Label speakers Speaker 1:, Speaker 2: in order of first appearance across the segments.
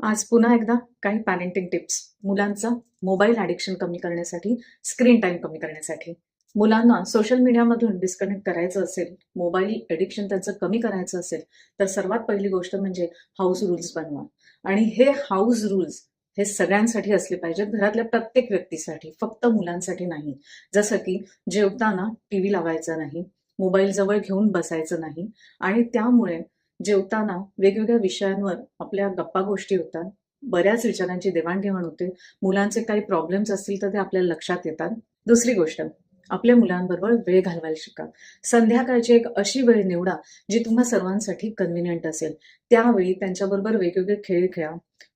Speaker 1: आज पुन्हा एकदा काही पॅरेंटिंग टिप्स मुलांचा मोबाईल ॲडिक्शन कमी करण्यासाठी स्क्रीन टाईम कमी करण्यासाठी. मुलांना सोशल मीडियामधून डिस्कनेक्ट करायचं असेल मोबाईल ॲडिक्शन त्यांचं कमी करायचं असेल तर सर्वात पहिली गोष्ट म्हणजे हाऊस रूल्स बनवा. आणि हे हाऊस रूल्स हे सगळ्यांसाठी असले पाहिजेत घरातल्या प्रत्येक व्यक्तीसाठी फक्त मुलांसाठी नाही. जसं की जेवताना टी व्ही लावायचा नाही मोबाईल जवळ घेऊन बसायचं नाही. आणि त्यामुळे जेवताना वेगवेगळ्या विषयांवर आपल्या गप्पा गोष्टी होतात. बऱ्याच विचारांची देवाणघेवाण होते. मुलांचे काही प्रॉब्लेम्स असतील तर ते आपल्याला लक्षात येतात. दुसरी गोष्ट आपल्या मुलांबरोबर वेळ घालवायला शिका. संध्याकाळची एक अशी वेळ निवडा जी तुम्हा सर्वांसाठी कन्व्हिनियंट असेल. त्यावेळी त्यांच्याबरोबर वेगवेगळे खेळ खेळा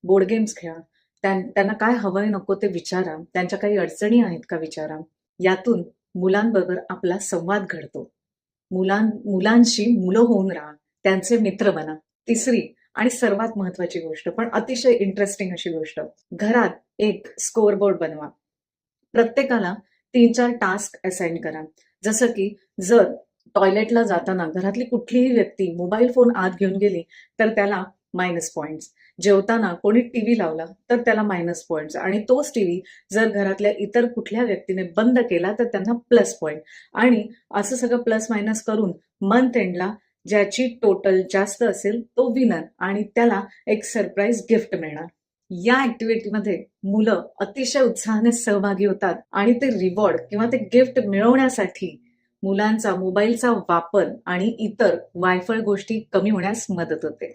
Speaker 1: बोर्ड गेम्स खेळा. त्यांना काय हवंय नको ते विचारा. त्यांच्या काही अडचणी आहेत का विचारा. यातून मुलांबरोबर आपला संवाद घडतो. मुलां मुलांशी मुलं होऊन राहा. त्यांचे मित्र बना. तिसरी आणि सर्वात महत्वाची गोष्ट पण अतिशय इंटरेस्टिंग अशी गोष्ट घरात एक स्कोअर बोर्ड बनवा. प्रत्येकाला तीन चार टास्क असाइन करा. जसं की जर टॉयलेटला जाताना घरातली कुठलीही व्यक्ती मोबाईल फोन आत घेऊन गेली तर त्याला मायनस पॉईंट्स जेवताना कोणी टीव्ही लावला तर त्याला मायनस पॉईंट्स आणि तोच टीव्ही जर घरातल्या इतर कुठल्या व्यक्तीने बंद केला तर त्यांना प्लस पॉईंट आणि असं सगळं प्लस मायनस करून मंथ एंडला ज्याची टोटल जास्त असेल तो विनर आणि त्याला एक सरप्राईज गिफ्ट मिळणार. या ऍक्टिव्हिटीमध्ये मुलं अतिशय उत्साहाने सहभागी होतात आणि ते रिवॉर्ड किंवा ते गिफ्ट मिळवण्यासाठी मुलांचा मोबाईलचा वापर आणि इतर वायफळ गोष्टी कमी होण्यास मदत होते.